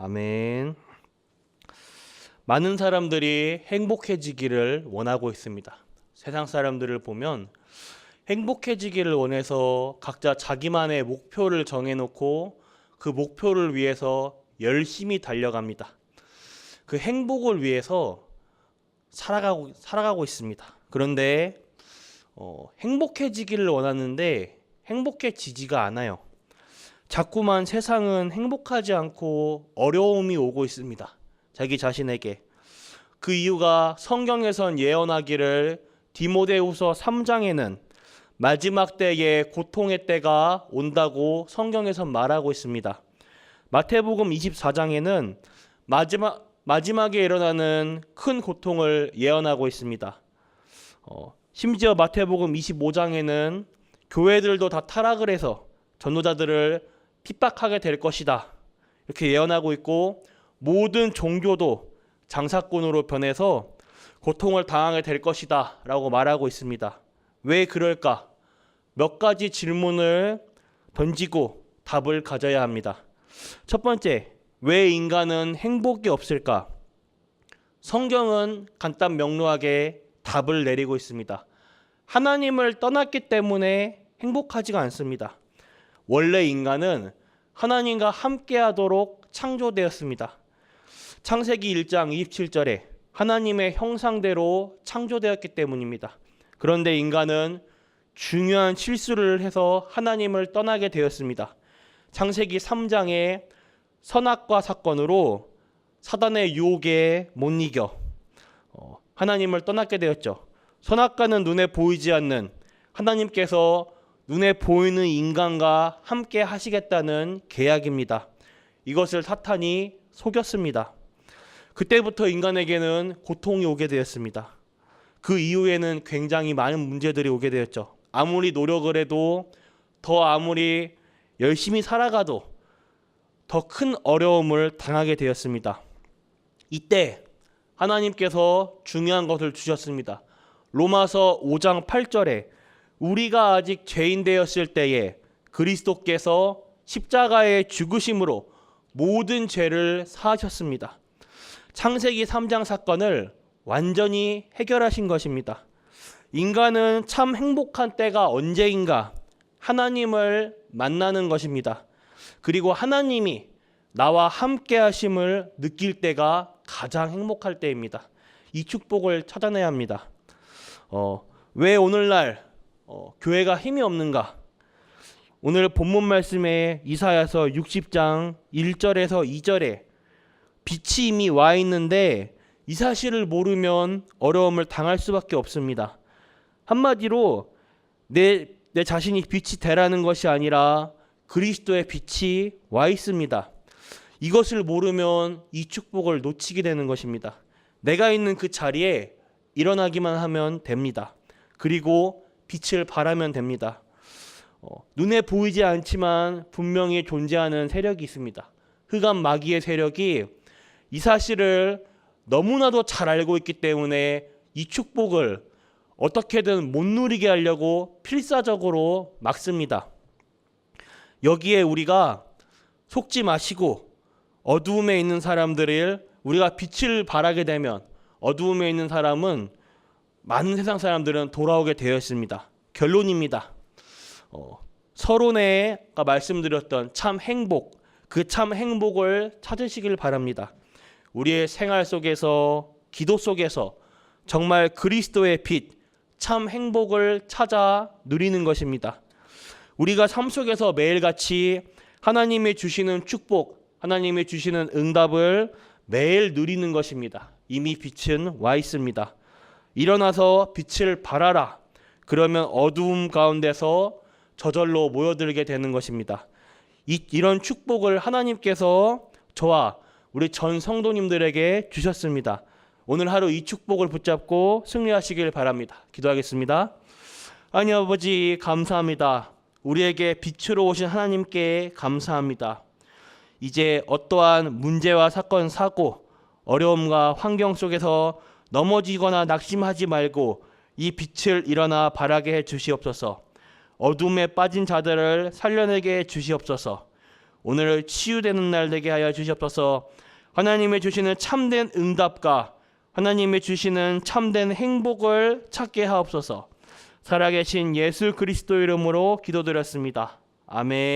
아멘. 많은 사람들이 행복해지기를 원하고 있습니다. 세상 사람들을 보면 행복해지기를 원해서 각자 자기만의 목표를 정해놓고 그 목표를 위해서 열심히 달려갑니다. 그 행복을 위해서 살아가고 살아가고 있습니다. 그런데 어, 행복해지기를 원하는데 행복해지지가 않아요. 자꾸만 세상은 행복하지 않고 어려움이 오고 있습니다. 자기 자신에게. 그 이유가 성경에선 예언하기를 디모데후서 3장에는 마지막 때에 고통의 때가 온다고 성경에선 말하고 있습니다. 마태복음 24장에는 마지막 마지막에 일어나는 큰 고통을 예언하고 있습니다. 어, 심지어 마태복음 25장에는 교회들도 다 타락을 해서 전도자들을 핍박하게 될 것이다. 이렇게 예언하고 있고 모든 종교도 장사꾼으로 변해서 고통을 당하게 될 것이다. 라고 말하고 있습니다. 왜 그럴까? 몇 가지 질문을 던지고 답을 가져야 합니다. 첫 번째, 왜 인간은 행복이 없을까? 성경은 간단 명료하게 답을 내리고 있습니다. 하나님을 떠났기 때문에 행복하지가 않습니다. 원래 인간은 하나님과 함께하도록 창조되었습니다. 창세기 1장 27절에 하나님의 형상대로 창조되었기 때문입니다. 그런데 인간은 중요한 실수를 해서 하나님을 떠나게 되었습니다. 창세기 3장의 선악과 사건으로 사단의 유혹에 못 이겨 어, 하나님을 떠나게 되었죠. 선악과는 눈에 보이지 않는 하나님께서 눈에 보이는 인간과 함께 하시겠다는 계약입니다. 이것을 사탄이 속였습니다. 그때부터 인간에게는 고통이 오게 되었습니다. 그 이후에는 굉장히 많은 문제들이 오게 되었죠. 아무리 노력을 해도 더 아무리 열심히 살아가도 더 큰 어려움을 당하게 되었습니다. 이때 하나님께서 중요한 것을 주셨습니다. 로마서 5장 8절에 우리가 아직 죄인 되었을 때에 그리스도께서 십자가의 죽으심으로 모든 죄를 사하셨습니다. 창세기 3장 사건을 완전히 해결하신 것입니다. 인간은 참 행복한 때가 언제인가? 하나님을 만나는 것입니다. 그리고 하나님이 나와 함께 하심을 느낄 때가 가장 행복할 때입니다. 이 축복을 찾아내야 합니다. 어, 왜 오늘날 어, 교회가 힘이 없는가? 오늘 본문 말씀에 이사야서 60장 1절에서 2절에 빛이 이미 와 있는데 이 사실을 모르면 어려움을 당할 수밖에 없습니다. 한마디로 내, 내 자신이 빛이 되라는 것이 아니라 그리스도의 빛이 와 있습니다. 이것을 모르면 이 축복을 놓치게 되는 것입니다. 내가 있는 그 자리에 일어나기만 하면 됩니다. 그리고 빛을 발하면 됩니다. 어, 눈에 보이지 않지만 분명히 존재하는 세력이 있습니다. 흑암 마귀의 세력이 이 사실을 너무나도 잘 알고 있기 때문에 이 축복을 어떻게든 못 누리게 하려고 필사적으로 막습니다. 여기에 우리가 속지 마시고 어두움에 있는 사람들을 우리가 빛을 발하게 되면 어두움에 있는 사람은 많은 세상 사람들은 돌아오게 되어 있습니다. 결론입니다. 어, 서론에 아까 말씀드렸던 참 행복, 그 참 행복을 찾으시길 바랍니다. 우리의 생활 속에서 기도 속에서 정말 그리스도의 빛, 참 행복을 찾아 누리는 것입니다. 우리가 삶 속에서 매일같이 하나님이 주시는 축복, 하나님이 주시는 응답을 매일 누리는 것입니다. 이미 빛은 와 있습니다. 일어나서 빛을 발하라. 그러면 어두움 가운데서 저절로 모여들게 되는 것입니다. 이, 이런 축복을 하나님께서 저와 우리 전 성도님들에게 주셨습니다. 오늘 하루 이 축복을 붙잡고 승리하시길 바랍니다. 기도하겠습니다. 하나님 아버지 감사합니다. 우리에게 빛으로 오신 하나님께 감사합니다. 이제 어떠한 문제와 사건, 사고, 어려움과 환경 속에서 넘어지거나 낙심하지 말고 이 빛을 일어나 바라게 해 주시옵소서. 어둠에 빠진 자들을 살려내게 해 주시옵소서. 오늘 치유되는 날 되게 하여 주시옵소서. 하나님의 주시는 참된 응답과 하나님의 주시는 참된 행복을 찾게 하옵소서. 살아계신 예수 그리스도 이름으로 기도드렸습니다. 아멘.